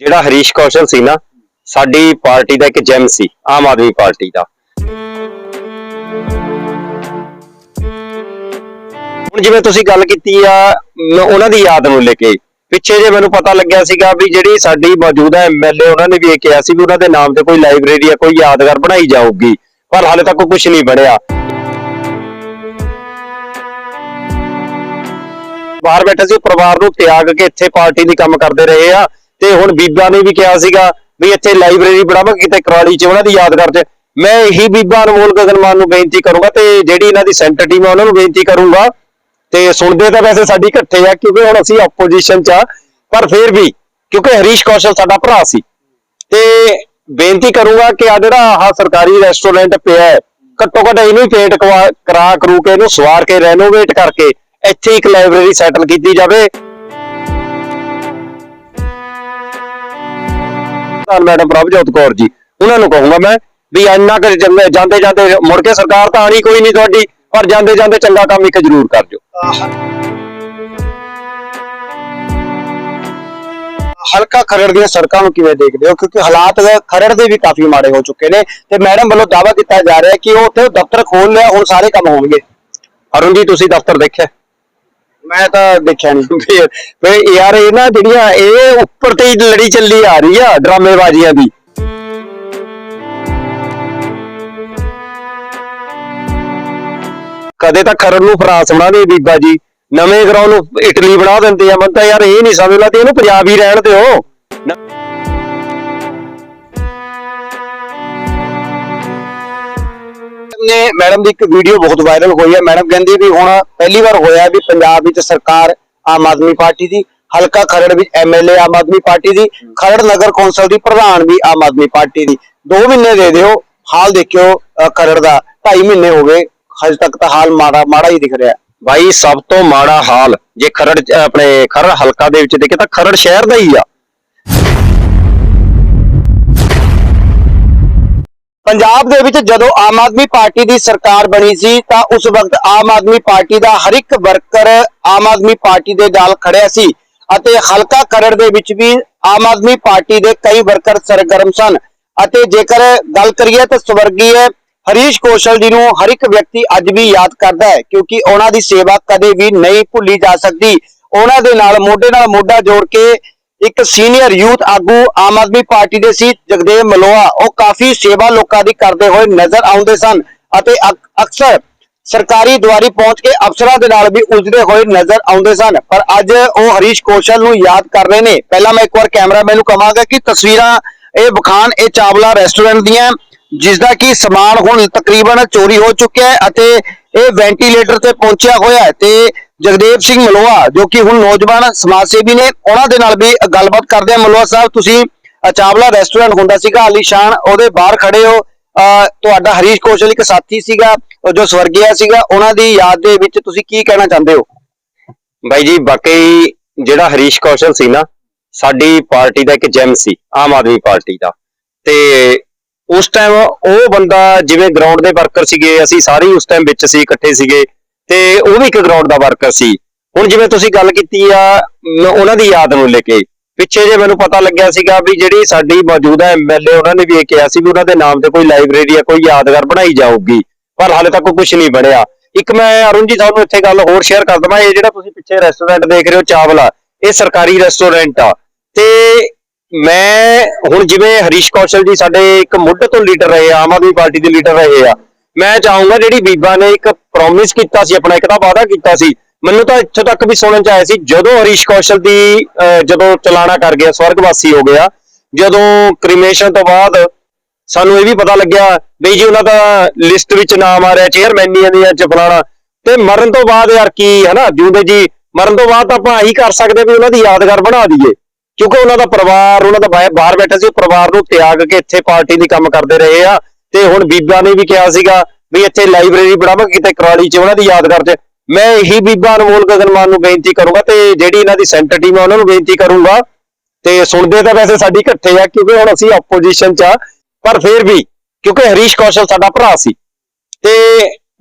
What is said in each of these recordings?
ਜਿਹੜਾ ਹਰੀਸ਼ ਕੌਸ਼ਲ ਸੀ ਨਾ, ਸਾਡੀ ਪਾਰਟੀ ਦਾ ਇੱਕ ਜੈਮ ਸੀ, ਆਮ ਆਦਮੀ ਪਾਰਟੀ ਦਾ। ਹੁਣ ਜਿਵੇਂ ਤੁਸੀਂ ਗੱਲ ਕੀਤੀ ਆ, ਮ- ਉਹਨਾਂ ਦੀ ਯਾਦ ਨੂੰ ਲੈ ਕੇ, ਪਿੱਛੇ ਜੇ ਮੈਨੂੰ ਪਤਾ ਲੱਗਿਆ ਸੀਗਾ ਵੀ ਜਿਹੜੀ ਸਾਡੀ ਮੌਜੂਦਾ ਐਮਐਲਏ ਉਹਨਾਂ ਨੇ ਵੀ ਇਹ ਕਿਹਾ ਸੀ ਵੀ ਉਹਨਾਂ ਦੇ ਨਾਮ ਤੇ ਕੋਈ ਲਾਇਬ੍ਰੇਰੀ ਜਾਂ ਕੋਈ ਯਾਦਗਾਰ ਬਣਾਈ ਜਾਊਗੀ, ਪਰ ਹਾਲੇ ਤੱਕ ਕੁਝ ਨਹੀਂ ਬਣਿਆ। ਬਾਹਰ ਬੈਠੇ ਸੀ ਪਰਿਵਾਰ ਨੂੰ ਤਿਆਗ ਕੇ ਇੱਥੇ ਪਾਰਟੀ ਦੀ ਕੰਮ ਕਰਦੇ ਰਹੇ ਆ। ਤੇ ਹੁਣ ਬੀਬਾ ਨੇ ਵੀ ਕਿਹਾ ਸੀਗਾ ਵੀ ਇੱਥੇ ਲਾਇਬ੍ਰੇਰੀ ਬਣਾਵਾਂਗੇ ਕਿਤੇ ਕਰਾਲੀ 'ਚ ਉਹਨਾਂ ਦੀ ਯਾਦਗਾਰ 'ਚ। ਮੈਂ ਇਹੀ ਬੀਬਾ ਅਨਮੋਲ ਗਗਨਮਾਨ ਨੂੰ ਬੇਨਤੀ ਕਰੂੰਗਾ ਤੇ ਜਿਹੜੀ ਇਹਨਾਂ ਦੀ ਸੈਂਟਰ ਟੀਮ ਆ ਉਹਨਾਂ ਨੂੰ ਬੇਨਤੀ ਕਰੂੰਗਾ। ਤੇ ਸੁਣਦੇ ਤਾਂ ਵੈਸੇ ਸਾਡੀ ਇਕੱਠੇ ਆ, ਕਿਉਂਕਿ ਹੁਣ ਅਸੀਂ ਆਪੋਜੀਸ਼ਨ 'ਚ ਆ, ਪਰ ਫਿਰ ਵੀ, ਕਿਉਂਕਿ ਹਰੀਸ਼ ਕੌਸ਼ਲ ਸਾਡਾ ਭਰਾ ਸੀ। ਤੇ ਬੇਨਤੀ ਕਰੂੰਗਾ ਕਿ ਆ ਜਿਹੜਾ ਆਹ ਸਰਕਾਰੀ ਰੈਸਟੋਰੈਂਟ ਪਿਆ ਹੈ ਘੱਟੋ ਘੱਟ ਇਹਨੂੰ ਪੇਟ ਕਰਾ ਕਰੂ ਕੇ ਇਹਨੂੰ ਸਵਾਰ ਕੇ ਰੈਨੋਵੇਟ ਕਰਕੇ ਇੱਥੇ ਇੱਕ ਲਾਇਬ੍ਰੇਰੀ ਸੈਟਲ ਕੀਤੀ ਜਾਵੇ। ਧੰਨ ਮੈਡਮ ਪ੍ਰਭਜੋਤ ਕੌਰ ਜੀ, ਉਹਨਾਂ ਨੂੰ ਕਹੂੰਗਾ ਮੈਂ ਵੀ ਇੰਨਾ ਕੁ ਜਾਂਦੇ ਜਾਂਦੇ ਮੁੜ ਕੇ ਸਰਕਾਰ ਤਾਂ ਆਣੀ ਕੋਈ ਨਹੀਂ ਤੁਹਾਡੀ, ਪਰ ਜਾਂਦੇ ਜਾਂਦੇ ਚੰਗਾ ਕੰਮ ਇੱਕ ਜ਼ਰੂਰ ਕਰ ਦਿਓ। ਹਲਕਾ ਖਰੜ ਦੀਆਂ ਸੜਕਾਂ ਨੂੰ ਕਿਵੇਂ ਦੇਖਦੇ ਹੋ? ਕਿਉਂਕਿ ਹਾਲਾਤ ਖਰੜ ਦੇ ਵੀ ਕਾਫੀ ਮਾੜੇ ਹੋ ਚੁੱਕੇ ਨੇ ਤੇ ਮੈਡਮ ਵੱਲੋਂ ਦਾਅਵਾ ਕੀਤਾ ਜਾ ਰਿਹਾ ਕਿ ਉਹ ਉੱਥੇ ਦਫ਼ਤਰ ਖੋਲ ਲਿਆ, ਹੁਣ ਸਾਰੇ ਕੰਮ ਹੋਣਗੇ। ਅਰੁਣ ਜੀ, ਤੁਸੀਂ ਦਫ਼ਤਰ ਦੇਖਿਆ? ਮੈਂ ਤਾਂ ਦੇਖਿਆ ਨਹੀਂ ਫਿਰ ਫਿਰ ਯਾਰ ਇਹ ਨਾ ਜਿਹੜੀਆਂ ਇਹ ਉੱਪਰ ਤੇ ਹੀ ਲੜੀ ਚੱਲੀ ਆ ਰਹੀ ਆ ਡਰਾਮੇਬਾਜ਼ੀਆਂ ਦੀ। ਕਦੇ ਤਾਂ ਖਰੜ ਨੂੰ ਫਰਾਂਸ ਬਣਾ ਦੇ ਬੀਬਾ ਜੀ। ਨਵੇਂ ਗਰਾਉਂ ਨੂੰ ਇਟਲੀ ਬਣਾ ਦਿੰਦੇ ਆ। ਮਨ ਤਾਂ ਯਾਰ ਇਹ ਨਹੀਂ ਸਮਝ ਲੱਗਦੀ, ਇਹਨੂੰ ਪੰਜਾਬ ਹੀ ਰਹਿਣ ਦਿਓ। ਨੇ ਮੈਡਮ ਦੀ ਇੱਕ ਵੀਡੀਓ ਬਹੁਤ ਵਾਇਰਲ ਹੋਈ ਹੈ। ਮੈਡਮ ਕਹਿੰਦੀ ਵੀ ਹੁਣ ਪਹਿਲੀ ਵਾਰ ਹੋਇਆ ਵੀ ਪੰਜਾਬ ਵਿੱਚ ਸਰਕਾਰ ਆਮ ਆਦਮੀ ਪਾਰਟੀ ਦੀ, ਹਲਕਾ ਖਰੜ ਵਿੱਚ ਐਮਐਲਏ ਆਮ ਆਦਮੀ ਪਾਰਟੀ ਦੀ, ਖਰੜ ਨਗਰ ਕੌਂਸਲ ਦੀ ਪ੍ਰਧਾਨ ਵੀ ਆਮ ਆਦਮੀ ਪਾਰਟੀ ਦੀ। 2 ਮਹੀਨੇ ਦੇ ਦਿਓ, ਹਾਲ ਦੇਖਿਓ ਖਰੜ ਦਾ। 2.5 ਮਹੀਨੇ ਹੋ ਗਏ, ਹਜੇ ਤੱਕ ਤਾਂ ਹਾਲ ਮਾੜਾ ਮਾੜਾ ਹੀ ਦਿਖ ਰਿਹਾ। ਬਾਈ, ਸਭ ਤੋਂ ਮਾੜਾ ਹਾਲ, ਜੇ ਖਰੜ ਆਪਣੇ ਖਰੜ ਹਲਕਾ ਦੇ ਵਿੱਚ ਦੇਖੇ ਤਾਂ ਖਰੜ ਸ਼ਹਿਰ ਦਾ ਹੀ ਆ। ਪੰਜਾਬ ਦੇ ਵਿੱਚ ਜਦੋਂ ਆਮ ਆਦਮੀ ਪਾਰਟੀ ਦੀ ਸਰਕਾਰ ਬਣੀ ਸੀ, ਤਾਂ ਉਸ ਵਕਤ ਆਮ ਆਦਮੀ ਪਾਰਟੀ ਦਾ ਹਰ ਇੱਕ ਵਰਕਰ ਆਮ ਆਦਮੀ ਪਾਰਟੀ ਦੇ ਨਾਲ ਖੜਿਆ ਸੀ ਅਤੇ ਹਲਕਾ ਖਰੜ ਦੇ ਵਿੱਚ ਵੀ ਆਮ ਆਦਮੀ ਪਾਰਟੀ ਦੇ ਕਈ ਵਰਕਰ ਸਰਗਰਮ ਸਨ। ਅਤੇ ਜੇਕਰ ਗੱਲ ਕਰੀਏ ਤਾਂ ਸਵਰਗੀ ਹਰੀਸ਼ ਕੌਸ਼ਲ ਜੀ ਨੂੰ ਹਰ ਇੱਕ ਵਿਅਕਤੀ ਅੱਜ ਵੀ ਯਾਦ ਕਰਦਾ ਹੈ, ਕਿਉਂਕਿ ਉਹਨਾਂ ਦੀ ਸੇਵਾ ਕਦੇ ਵੀ ਨਹੀਂ ਭੁੱਲੀ ਜਾ ਸਕਦੀ। ਉਹਨਾਂ ਦੇ ਨਾਲ, ਮੋਢੇ ਨਾਲ ਮੋਢਾ ਜੋੜ ਕੇ ਇੱਕ ਸੀਨੀਅਰ ਯੂਥ ਆਗੂ ਆਮ ਆਦਮੀ ਪਾਰਟੀ ਦੇ ਸੀ, ਜਗਦੇਵ ਮਲੋਆ ਉਹ ਕਾਫੀ ਸੇਵਾ ਲੋਕਾਂ ਦੀ ਕਰਦੇ ਹੋਏ ਨਜ਼ਰ ਆਉਂਦੇ ਸਨ ਅਤੇ ਅਕਸਰ ਸਰਕਾਰੀ ਦੁਆਰੀ ਪਹੁੰਚ ਕੇ ਅਫਸਰਾਂ ਦੇ ਨਾਲ ਵੀ ਉਲਝਦੇ ਹੋਏ ਨਜ਼ਰ ਆਉਂਦੇ ਸਨ। ਪਰ ਅੱਜ ਉਹ ਹਰੀਸ਼ ਕੌਸ਼ਲ ਨੂੰ ਯਾਦ ਕਰ ਰਹੇ ਨੇ। ਪਹਿਲਾਂ ਮੈਂ ਇੱਕ ਵਾਰ ਕੈਮਰਾਮੈਨ ਨੂੰ ਕਹਾਂਗਾ ਕਿ ਤਸਵੀਰਾਂ, ਇਹ ਬਖਾਨ ਇਹ ਚਾਵਲਾ ਰੈਸਟੋਰੈਂਟ ਦੀਆਂ ਜਿਸ ਦਾ ਕਿ ਸਮਾਨ ਹੁਣ ਤਕਰੀਬਨ ਚੋਰੀ ਹੋ ਚੁੱਕਿਆ ਹੈ ਅਤੇ ਇਹ ਵੈਂਟੀਲੇਟਰ ਤੇ ਪਹੁੰਚਿਆ ਹੋਇਆ ਹੈ ਤੇ ਜਗਦੇਵ ਸਿੰਘ ਮਲੋਆ ਜੋ ਕਿ ਹੁਣ ਨੌਜਵਾਨ ਸਮਾਜ ਸੇਵੀ ਨੇ, ਉਹਨਾਂ ਦੇ ਨਾਲ ਵੀ ਗੱਲਬਾਤ ਕਰਦੇ ਹਾਂ। ਮਲੋਆ ਸਾਹਿਬ, ਤੁਸੀਂ ਚਾਵਲਾ ਰੈਸਟੋਰੈਂਟ ਹੁੰਦਾ ਸੀਗਾ, ਆਲੀਸ਼ਾਨ, ਉਹਦੇ ਬਾਹਰ ਖੜੇ ਹੋ। ਤੁਹਾਡਾ ਹਰੀਸ਼ ਕੌਸ਼ਲ ਇੱਕ ਸਾਥੀ ਸੀਗਾ ਜੋ ਸਵਰਗੀਆ ਸੀਗਾ, ਉਹਨਾਂ ਦੀ ਯਾਦ ਦੇ ਵਿੱਚ ਤੁਸੀਂ ਕੀ ਕਹਿਣਾ ਚਾਹੁੰਦੇ ਹੋ? ਬਾਈ ਜੀ, ਵਾਕਈ ਜਿਹੜਾ ਹਰੀਸ਼ ਕੌਸ਼ਲ ਸੀ ਨਾ, ਸਾਡੀ ਪਾਰਟੀ ਦਾ ਇੱਕ ਜੈਮ ਸੀ, ਆਮ ਆਦਮੀ ਪਾਰਟੀ ਦਾ। ਤੇ ਉਸ ਟਾਈਮ ਉਹ ਬੰਦਾ, ਜਿਵੇਂ ਗਰਾਊਂਡ ਦੇ ਵਰਕਰ ਸੀਗੇ, ਅਸੀਂ ਸਾਰੇ ਉਸ ਟਾਈਮ ਵਿੱਚ ਸੀ, ਇਕੱਠੇ ਸੀਗੇ। ਤੇ ਉਹ ਵੀ ਇੱਕ ਗਰਾਊਂਡ ਦਾ ਵਰਕਰ ਸੀ। ਹੁਣ ਜਿਵੇਂ ਤੁਸੀਂ ਗੱਲ ਕੀਤੀ ਆ ਉਹਨਾਂ ਦੀ ਯਾਦ ਨੂੰ ਲੈ ਕੇ। ਪਿੱਛੇ ਜੇ ਮੈਨੂੰ ਪਤਾ ਲੱਗਿਆ ਸੀਗਾ ਵੀ ਜਿਹੜੀ ਸਾਡੀ ਮੌਜੂਦਾ ਐਮਐਲਏ ਉਹਨਾਂ ਨੇ ਵੀ ਇਹ ਕਿਹਾ ਸੀ ਵੀ ਉਹਨਾਂ ਦੇ ਨਾਮ ਤੇ ਕੋਈ ਲਾਇਬ੍ਰੇਰੀ ਜਾਂ ਕੋਈ ਯਾਦਗਾਰ ਬਣਾਈ ਜਾਊਗੀ। ਪਰ ਹਾਲੇ ਤੱਕ ਕੁਝ ਨਹੀਂ ਬਣਿਆ। ਇੱਕ ਮੈਂ ਅਰੁਣ ਜੀ ਤੁਹਾਨੂੰ ਇੱਥੇ ਗੱਲ ਹੋਰ ਸ਼ੇਅਰ ਕਰ ਦਵਾਂ, ਇਹ ਜਿਹੜਾ ਤੁਸੀਂ ਪਿੱਛੇ ਰੈਸਟੋਰੈਂਟ ਦੇਖ ਰਹੇ ਹੋ, ਚਾਵਲਾ, ਇਹ ਸਰਕਾਰੀ ਰੈਸਟੋਰੈਂਟ ਆ। ਤੇ ਮੈਂ ਹੁਣ ਜਿਵੇਂ ਹਰੀਸ਼ ਕੌਸ਼ਲ ਜੀ ਸਾਡੇ ਇੱਕ ਮੁੱਢ ਤੋਂ ਲੀਡਰ ਰਹੇ ਆ, ਆਮ ਆਦਮੀ ਪਾਰਟੀ ਦੇ ਲੀਡਰ ਰਹੇ ਆ, ਮੈਂ ਚਾਹੂੰਗਾ ਜਿਹੜੀ ਬੀਬਾ ਨੇ ਇੱਕ ਪ੍ਰੋਮਿਸ ਕੀਤਾ ਸੀ, ਆਪਣਾ ਇੱਕ ਤਾਂ ਵਾਅਦਾ ਕੀਤਾ ਸੀ। ਮੈਨੂੰ ਤਾਂ ਇੱਥੋਂ ਤੱਕ ਵੀ ਸੁਣਨ ਚ ਆਇਆ ਸੀ, ਜਦੋਂ ਹਰੀਸ਼ ਕੌਸ਼ਲ ਦੀ ਜਦੋਂ ਚਲਾਣਾ ਕਰ ਗਿਆ ਸਵਰਗਵਾਸੀ ਹੋ ਗਿਆ, ਜਦੋਂ ਕ੍ਰਿਮੇਸ਼ਨ ਤੋਂ ਬਾਅਦ ਸਾਨੂੰ ਇਹ ਵੀ ਪਤਾ ਲੱਗਿਆ ਬਈ ਜੀ ਉਹਨਾਂ ਦਾ ਲਿਸਟ ਵਿੱਚ ਨਾਮ ਆ ਰਿਹਾ ਚੇਅਰਮੈਨੀਆਂ ਦੀਆਂ ਚ ਫਲਾਣਾ। ਤੇ ਮਰਨ ਤੋਂ ਬਾਅਦ ਯਾਰ ਕੀ, ਹਨਾ ਜਿਉਂਦੇ ਜੀ, ਮਰਨ ਤੋਂ ਬਾਅਦ ਤਾਂ ਆਪਾਂ ਇਹੀ ਕਰ ਸਕਦੇ ਵੀ ਉਹਨਾਂ ਦੀ ਯਾਦਗਾਰ ਬਣਾ ਦਈਏ। ਕਿਉਂਕਿ ਉਹਨਾਂ ਦਾ ਪਰਿਵਾਰ, ਉਹਨਾਂ ਦਾ ਬਾਹਰ ਬੈਠਾ ਸੀ ਪਰਿਵਾਰ ਨੂੰ ਤਿਆਗ ਕੇ ਇੱਥੇ ਪਾਰਟੀ ਦੀ ਕੰਮ ਕਰਦੇ ਰਹੇ ਆ। ਤੇ ਹੁਣ ਬੀਬਾ ਨੇ ਵੀ ਕਿਹਾ ਸੀਗਾ ਵੀ ਇੱਥੇ ਲਾਇਬ੍ਰੇਰੀ ਬਣਾਵਾਂਗੇ ਕਿਤੇ ਕਰਾਲੀ 'ਚ, ਉਹਨਾਂ ਦੀ ਯਾਦਗਾਰ 'ਚ। ਮੈਂ ਇਹੀ ਬੀਬਾ ਅਨਮੋਲ ਗਗਨਮਾਨ ਨੂੰ ਬੇਨਤੀ ਕਰੂੰਗਾ ਤੇ ਜਿਹੜੀ ਇਹਨਾਂ ਦੀ ਸੈਂਟਰ ਟੀਮ ਆ, ਉਹਨਾਂ ਨੂੰ ਬੇਨਤੀ ਕਰੂੰਗਾ। ਤੇ ਸੁਣਦੇ ਤਾਂ ਵੈਸੇ ਸਾਡੀ ਇਕੱਠੇ ਆ, ਕਿਉਂਕਿ ਹੁਣ ਅਸੀਂ ਆਪੋਜੀਸ਼ਨ 'ਚ ਆ। ਪਰ ਫਿਰ ਵੀ, ਕਿਉਂਕਿ ਹਰੀਸ਼ ਕੌਸ਼ਲ ਸਾਡਾ ਭਰਾ ਸੀ। ਤੇ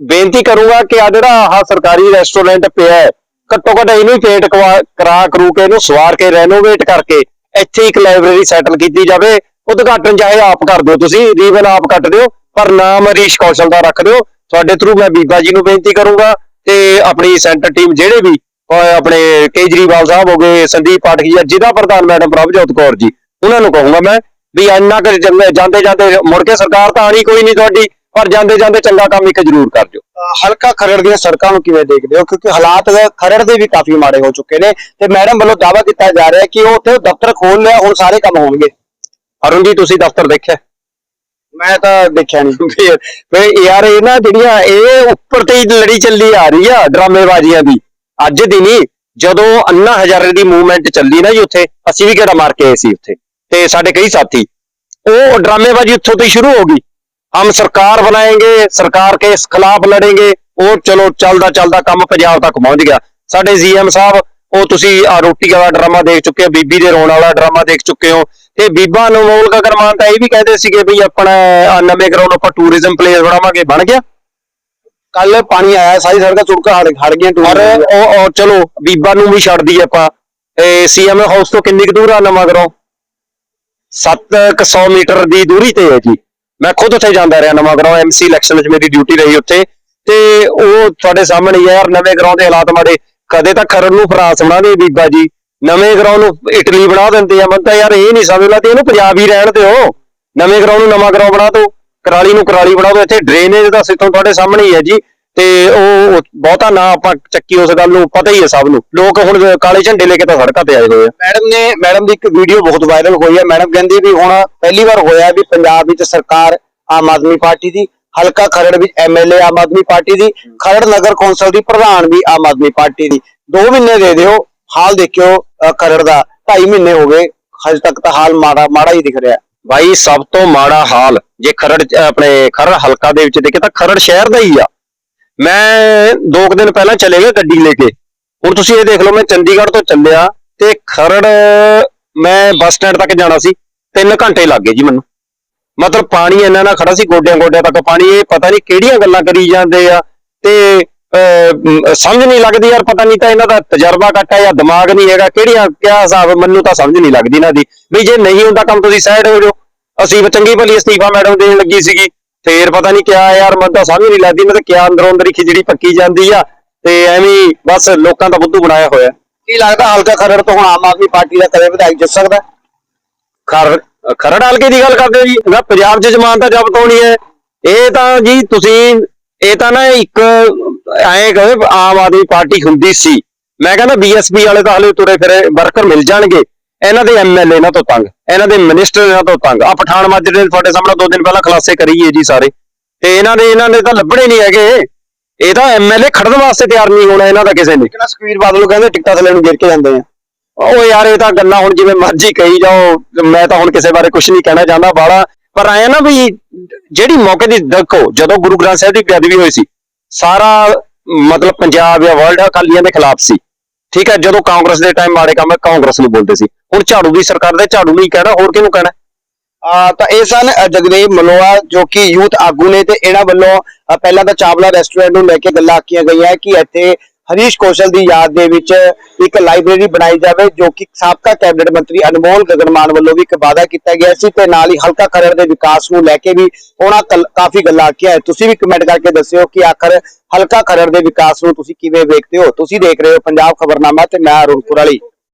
ਬੇਨਤੀ ਕਰੂੰਗਾ ਕਿ ਆ ਜਿਹੜਾ ਆਹ ਸਰਕਾਰੀ ਰੈਸਟੋਰੈਂਟ ਪਿਆ ਹੈ, ਘੱਟੋ ਘੱਟ ਇਹਨੂੰ ਪੇਟ ਕਰਾ ਕਰੂ ਕੇ ਇਹਨੂੰ ਸਵਾਰ ਕੇ ਰੈਨੋਵੇਟ ਕਰਕੇ ਇੱਥੇ ਇੱਕ ਲਾਇਬ੍ਰੇਰੀ ਸੈਟਲ ਕੀਤੀ ਜਾਵੇ। ਉਦਘਾਟਨ ਚਾਹੇ ਆਪ ਕਰ ਦਿਓ ਤੁਸੀਂ ਰੀਵਨ ਆਪ ਕੱਟ ਦਿਓ। ਪਰ ਨਾਮ ਹਰੀਸ਼ ਕੌਸ਼ਲ ਦਾ ਰੱਖ ਦਿਓ। ਤੁਹਾਡੇ ਥਰੂ ਮੈਂ ਬੀਬਾ ਜੀ ਨੂੰ ਬੇਨਤੀ ਕਰੂੰਗਾ ਤੇ ਆਪਣੀ ਸੈਂਟਰ ਟੀਮ ਜਿਹੜੇ ਵੀ ਆਪਣੇ ਕੇਜਰੀਵਾਲ ਸਾਹਿਬ ਹੋ ਗਏ ਸੰਦੀਪ ਪਾਠਕ ਜੀ ਜ਼ਿਲ੍ਹਾ ਪ੍ਰਧਾਨ ਮੈਡਮ ਪ੍ਰਭਜੋਤ ਕੌਰ ਜੀ ਉਹਨਾਂ ਨੂੰ ਕਹੂੰਗਾ ਮੈਂ ਵੀ ਇੰਨਾ ਕੁ ਜਾਂਦੇ ਜਾਂਦੇ ਮੁੜ ਕੇ ਸਰਕਾਰ ਤਾਂ ਆਣੀ ਕੋਈ ਨਹੀਂ ਤੁਹਾਡੀ ਪਰ ਜਾਂਦੇ ਜਾਂਦੇ ਚੰਗਾ ਕੰਮ ਇੱਕ ਜ਼ਰੂਰ ਕਰ ਦਿਓ। ਹਲਕਾ ਖਰੜ ਦੀਆਂ ਸੜਕਾਂ ਨੂੰ ਕਿਵੇਂ ਦੇਖਦੇ ਹੋ? ਕਿਉਂਕਿ ਹਾਲਾਤ ਖਰੜ ਦੇ ਵੀ ਕਾਫੀ ਮਾੜੇ ਹੋ ਚੁੱਕੇ ਨੇ ਤੇ ਮੈਡਮ ਵੱਲੋਂ ਦਾਅਵਾ ਕੀਤਾ ਜਾ ਰਿਹਾ ਕਿ ਉਹ ਉੱਥੇ ਦਫ਼ਤਰ ਖੋਲ ਲਿਆ ਹੁਣ ਸਾਰੇ ਕੰਮ ਹੋਣਗੇ। ਅਰੁਣ ਜੀ ਤੁਸੀਂ ਦਫ਼ਤਰ ਦੇਖਿਆ? ਮੈਂ ਤਾਂ ਦੇਖਿਆ ਨਹੀਂ ਫਿਰ ਫਿਰ ਯਾਰ ਇਹ ਨਾ ਜਿਹੜੀਆਂ ਇਹ ਉੱਪਰ ਤੇ ਹੀ ਲੜੀ ਚੱਲੀ ਆ ਰਹੀ ਆ ਡਰਾਮੇਬਾਜ਼ੀਆਂ ਦੀ। ਅੱਜ ਦੀ ਨਹੀਂ ਜਦੋਂ ਅੰਨਾ ਹਜ਼ਾਰੇ ਦੀ ਮੂਵਮੈਂਟ ਚੱਲੀ ਨਾ ਜੀ ਉੱਥੇ, ਅਸੀਂ ਵੀ ਕਿਹੜਾ ਮਾਰ ਕੇ ਆਏ ਸੀ ਉੱਥੇ। ਤੇ ਸਾਡੇ ਕਈ ਸਾਥੀ, ਉਹ ਡਰਾਮੇਬਾਜ਼ੀ ਉੱਥੋਂ ਤੋਂ ਹੀ ਸ਼ੁਰੂ ਹੋ ਗਈ। ਹਮ ਸਰਕਾਰ ਬਣਾਏंगे ਸਰਕਾਰ ਕੇ ਖਿਲਾਫ ਲੜेंगे ਉਹ ਚਲੋ ਚੱਲਦਾ ਚੱਲਦਾ ਕੰਮ ਪੰਜਾਬ ਤੱਕ ਪਹੁੰਚ ਗਿਆ। ਸਾਡੇ ਜੀਐਮ ਸਾਹਿਬ, ਉਹ ਤੁਸੀਂ ਆ ਰੋਟੀ ਵਾਲਾ ਡਰਾਮਾ ਦੇਖ ਚੁੱਕੇ ਹੋ, ਬੀਬੀ ਦੇ ਰੋਣ ਵਾਲਾ ਡਰਾਮਾ ਦੇਖ ਚੁੱਕੇ ਹੋ। ਤੇ ਬੀਬਾ ਅਨਮੋਲ ਗਗਨ ਮਾਨ ਤਾਂ ਇਹ ਵੀ ਕਹਿੰਦੇ ਸੀਗੇ ਵੀ ਆਪਣਾ ਆਹ ਨਵੇਂ ਗਰਾਊਂਡ ਆਪਾਂ ਟੂਰਿਜ਼ਮ ਪਲੇਸ ਬਣਾਵਾਂਗੇ ਬਣ ਗਿਆ। ਕੱਲ ਪਾਣੀ ਆਇਆ ਸਾਰੀ ਸੜਕਾਂ ਚੁੜਕਾ ਹੜ ਹੜ ਗਈਆਂ ਟੂਰ ਉਹ ਉਹ ਚਲੋ ਬੀਬਾ ਨੂੰ ਵੀ ਛੱਡ ਦਈਏ ਆਪਾਂ। ਇਹ ਸੀਐਮ ਹਾਊਸ ਤੋਂ ਕਿੰਨੀ ਕੁ ਦੂਰ ਆ ਨਵਾਂ ਗਰਾਊਂਡ 700 ਮੀਟਰ ਦੀ ਦੂਰੀ ਤੇ ਹੈ ਜੀ। ਮੈਂ ਖੁਦ ਉੱਥੇ ਜਾਂਦਾ ਰਿਹਾ ਨਵਾਂ ਗਰਾਊਂਡ ਐਮਸੀ ਇਲੈਕਸ਼ਨ 'ਚ ਮੇਰੀ ਡਿਊਟੀ ਰਹੀ ਉੱਥੇ। ਤੇ ਉਹ ਤੁਹਾਡੇ ਸਾਹਮਣੇ ਹੀ ਹੈ ਯਾਰ ਨਵੇਂ ਗਰਾਊਂਡ ਦੇ ਹਾਲਾਤ ਮਾੜੇ। ਕਦੇ ਤਾਂ ਖਰੜ ਨੂੰ ਫਰਾਂਸ ਬਣਾ ਦੇ ਬੀਬਾ ਜੀ। ਨਵੇਂ ਗਰਾਉਂ ਨੂੰ ਇਟਲੀ ਬਣਾ ਦਿੰਦੇ ਆ ਮਨ ਯਾਰ ਇਹ ਨਹੀਂ ਸਮਝ ਲੱਗਦੀ ਇਹਨੂੰ ਪੰਜਾਬ ਹੀ ਰਹਿਣ ਦਿਓ। ਨਵੇਂ ਗਰਾਊਂਡ ਨੂੰ ਨਵਾਂ ਗਰਾਊਂਡ ਬਣਾ ਦਿਓ, ਕਰਾਲੀ ਨੂੰ ਕਰਾਲੀ ਬਣਾ ਦਿਓ, ਇੱਥੇ ਡਰੇਨੇਜ ਦਾ ਸਿਸਟਮ ਤੁਹਾਡੇ ਸਾਹਮਣੇ ਹੀ ਹੈ ਜੀ। ਤੇ ਉਹ ਬਹੁਤਾ ਨਾ ਆਪਾਂ ਚੱਕੀ ਉਸ ਗੱਲ ਨੂੰ, ਪਤਾ ਹੀ ਹੈ ਸਭ ਨੂੰ। ਲੋਕ ਹੁਣ ਕਾਲੇ ਝੰਡੇ ਲੈ ਕੇ ਤਾਂ ਸੜਕਾਂ ਤੇ ਆਏ ਹੋਏ ਆ। ਮੈਡਮ ਨੇ, ਮੈਡਮ ਦੀ ਇੱਕ ਵੀਡੀਓ ਬਹੁਤ ਵਾਇਰਲ ਹੋਈ ਹੈ। ਮੈਡਮ ਕਹਿੰਦੀ ਵੀ ਹੁਣ ਪਹਿਲੀ ਵਾਰ ਹੋਇਆ ਵੀ ਪੰਜਾਬ ਵਿੱਚ ਸਰਕਾਰ ਆਮ ਆਦਮੀ ਪਾਰਟੀ ਦੀ, ਹਲਕਾ ਖਰੜ ਵਿੱਚ ਐਮਐਲਏ ਆਮ ਆਦਮੀ ਪਾਰਟੀ ਦੀ, ਖਰੜ ਨਗਰ ਕੌਂਸਲ ਦੀ ਪ੍ਰਧਾਨ ਵੀ ਆਮ ਆਦਮੀ ਪਾਰਟੀ ਦੀ। 2 ਮਹੀਨੇ ਦੇ ਦਿਓ ਹਾਲ ਦੇਖਿਓ ਅ, ਦਾ। 2.5 ਮਹੀਨੇ ਹੋ ਗਏ ਹਜੇ ਤੱਕ ਤਾਂ ਹਾਲ ਮਾੜਾ ਮਾੜਾ ਹੀ ਦਿਖ ਰਿਹਾ। ਬਾਈ ਸਭ ਤੋਂ ਮਾੜਾ ਹਾਲ ਜੇ ਖਰੜ ਆਪਣੇ ਖਰੜ ਹਲਕਾ ਦੇ ਵਿੱਚ ਦੇਖੇ ਤਾਂ ਖਰੜ ਸ਼ਹਿਰ ਦਾ ਹੀ ਆ। ਮੈਂ ਦੋ ਦਿਨ ਪਹਿਲਾਂ ਚਲੇ ਗਿਆ ਗੱਡੀ ਲੈ ਕੇ। ਹੁਣ ਤੁਸੀਂ ਇਹ ਦੇਖ ਲਓ ਮੈਂ ਚੰਡੀਗੜ੍ਹ ਤੋਂ ਚੱਲਿਆ ਤੇ ਖਰੜ ਮੈਂ ਬੱਸ ਸਟੈਂਡ ਤੱਕ ਜਾਣਾ ਸੀ। 3 ਘੰਟੇ ਲੱਗ ਗਏ ਜੀ ਮੈਨੂੰ। ਮਤਲਬ ਪਾਣੀ ਇੰਨਾ ਨਾ ਖੜਾ ਸੀ ਗੋਡਿਆਂ ਗੋਡਿਆਂ ਤੱਕ ਪਾਣੀ ਇਹ ਪਤਾ ਨਹੀਂ ਕਿਹੜੀਆਂ ਗੱਲਾਂ ਕਰੀ ਜਾਂਦੇ ਆ। ਤੇ ਸਮਝ ਨਹੀਂ ਲੱਗਦੀ ਯਾਰ, ਪਤਾ ਨਹੀਂ ਤਾਂ ਇਹਨਾਂ ਦਾ ਤਜਰਬਾ ਘੱਟ ਹੈ ਜਾਂ ਦਿਮਾਗ ਨਹੀਂ ਹੈਗਾ, ਕਿਹੜੀਆਂ ਕਿਆ ਹਿਸਾਬ ਮੈਨੂੰ ਤਾਂ ਸਮਝ ਨਹੀਂ ਲੱਗਦੀ ਇਹਨਾਂ ਦੀ। ਵੀ ਜੇ ਨਹੀਂ ਹੁੰਦਾ ਕੰਮ, ਤੁਸੀਂ ਸਾਈਡ ਹੋ ਜਾਓ। ਅਸੀਂ ਚੰਗੀ ਭਲੀ ਅਸਤੀਫਾ ਮੈਡਮ ਦੇਣ ਲੱਗੀ ਸੀਗੀ। ਫੇਰ ਪਤਾ ਨਹੀਂ ਕਿਆ ਯਾਰ, ਮੈਨੂੰ ਤਾਂ ਸਮਝ ਨਹੀਂ ਲੱਗਦੀ। ਮੈਂ ਤਾਂ ਕਿਆ ਅੰਦਰੋਂ ਅੰਦਰ ਹੀ ਖਿਚੜੀ ਪੱਕੀ ਜਾਂਦੀ ਆ। ਤੇ ਐਵੇਂ ਬਸ ਲੋਕਾਂ ਦਾ ਬੁੱਧੂ ਬਣਾਇਆ ਹੋਇਆ। ਕੀ ਲੱਗਦਾ ਹਲਕਾ ਖਰੜ ਤੋਂ ਹੁਣ ਆਮ ਆਦਮੀ ਪਾਰਟੀ ਦਾ ਕਦੇ ਵਿਧਾਇਕ ਜਿੱਤ ਸਕਦਾ? ਖਰੜ ਖਰੜ ਹਲਕੇ ਦੀ ਗੱਲ ਕਰਦੇ ਹੋ ਜੀ। ਮੈਂ ਪੰਜਾਬ 'ਚ ਜ਼ਮਾਨਤ ਜ਼ਬਤ ਹੋਣੀ ਹੈ। ਇਹ ਤਾਂ ਜੀ ਤੁਸੀਂ ਇਹ ਤਾਂ ਨਾ ਇੱਕ ਐਂ ਕਹੇ ਆਮ ਆਦਮੀ ਪਾਰਟੀ ਹੁੰਦੀ ਸੀ। ਮੈਂ ਕਹਿੰਦਾ ਬੀਐਸਪੀ ਵਾਲੇ ਤਾਂ ਹਲੇ ਤੁਰੇ ਫਿਰੇ ਵਰਕਰ ਮਿਲ ਜਾਣਗੇ। ਇਹਨਾਂ ਦੇ ਐਮਐਲਏ ਇਹਨਾਂ ਤੋਂ ਤੰਗ ਇਹਨਾਂ ਦੇ ਮਿਨਿਸਟਰ ਇਹਨਾਂ ਤੋਂ ਤੰਗ। ਆ ਪਠਾਨ ਮਾਜਰੇ ਨੇ ਤੁਹਾਡੇ ਸਾਹਮਣੇ ਦੋ ਦਿਨ ਪਹਿਲਾਂ ਖਲਾਸੇ ਕਰੀਏ ਜੀ ਸਾਰੇ। ਤੇ ਇਹਨਾਂ ਦੇ ਇਹਨਾਂ ਨੇ ਤਾਂ ਲੱਭਣੇ ਨਹੀਂ ਹੈਗੇ। ਇਹ ਤਾਂ ਐਮਐਲਏ ਖੜਨ ਵਾਸਤੇ ਤਿਆਰ ਨਹੀਂ ਹੋਣਾ ਇਹਨਾਂ ਦਾ ਕਿਸੇ ਨੇ। ਕਿਹੜਾ ਸੁਖਵੀਰ ਬਾਦਲ ਕਹਿੰਦੇ ਟਿਕਟਾਂ ਥੱਲੇ ਨੂੰ ਗਿਰ ਕੇ ਜਾਂਦੇ ਆ? ਉਹ ਯਾਰ ਇਹ ਤਾਂ ਗੱਲਾਂ ਹੁਣ ਜਿਵੇਂ ਮਰਜ਼ੀ ਕਹੀ ਜਾਓ। ਮੈਂ ਤਾਂ ਹੁਣ ਕਿਸੇ ਬਾਰੇ ਕੁਝ ਨਹੀਂ ਕਹਿਣਾ ਚਾਹੁੰਦਾ। ਬਾਲਾ ਪਰ ਆਇਆ ਨਾ ਵੀ ਜਿਹੜੀ ਮੌਕੇ ਦੀ ਦੇਖੋ, ਜਦੋਂ ਗੁਰੂ ਗ੍ਰੰਥ ਸਾਹਿਬ ਦੀ ਬੇਅਦਬੀ ਹੋਈ ਸੀ, ਸਾਰਾ ਮਤਲਬ ਪੰਜਾਬ ਜਾਂ ਵਰਲਡ ਅਕਾਲੀਆਂ ਦੇ ਖਿਲਾਫ ਸੀ। ਠੀਕ ਹੈ, ਜਦੋਂ ਕਾਂਗਰਸ ਦੇ ਟਾਈਮ ਮਾੜੇ ਕੰਮ ਕਾਂਗਰਸ ਨੂੰ ਬੋਲਦੇ ਸੀ। ਹੁਣ ਝਾੜੂ ਦੀ ਸਰਕਾਰ ਦੇ ਝਾੜੂ ਨੂੰ ਹੀ ਕਹਿਣਾ, ਹੋਰ ਕਿਹਨੂੰ ਕਹਿਣਾ? ਤਾਂ ਇਹ ਸਨ ਜਗਦੇਵ ਮਲੋਆ, ਜੋ ਕਿ ਯੂਥ ਆਗੂ ਨੇ ਤੇ ਇਹਨਾਂ ਵੱਲੋਂ ਪਹਿਲਾਂ ਤਾਂ ਚਾਵਲਾ ਰੈਸਟੋਰੈਂਟ ਨੂੰ ਲੈ ਕੇ ਗੱਲਾਂ ਆਕੀਆਂ ਗਈਆਂ ਕਿ ਇੱਥੇ ਹਰੀਸ਼ ਕੌਸ਼ਲ ਦੀ ਯਾਦ ਦੇ ਵਿੱਚ ਇੱਕ ਲਾਇਬ੍ਰੇਰੀ ਬਣਾਈ ਜਾਵੇ, ਜੋ ਕਿ ਸਾਬਕਾ ਕੈਬਨਿਟ ਮੰਤਰੀ ਅਨਮੋਲ ਗਗਨਮਾਨ ਵੱਲੋਂ ਵੀ ਇੱਕ ਵਾਅਦਾ ਕੀਤਾ ਗਿਆ ਸੀ ਤੇ ਨਾਲ ਹੀ ਹਲਕਾ ਖਰੜ ਦੇ ਵਿਕਾਸ ਨੂੰ ਲੈ ਕੇ ਵੀ ਉਹਨਾਂ ਕਾਫੀ ਗੱਲਾਂ ਆਖੀਆਂ। ਤੁਸੀਂ ਵੀ ਕਮੈਂਟ ਕਰਕੇ ਦੱਸਿਓ ਕਿ ਆਖਰ ਹਲਕਾ ਖਰੜ ਦੇ ਵਿਕਾਸ ਨੂੰ ਤੁਸੀਂ ਕਿਵੇਂ ਵੇਖਦੇ ਹੋ? ਤੁਸੀਂ ਦੇਖ ਰਹੇ ਹੋ ਪੰਜਾਬ ਖਬਰਨਾਮਾ ਤੇ ਮੈਂ ਅਰੁਣ ਕੁਰਾਲੀ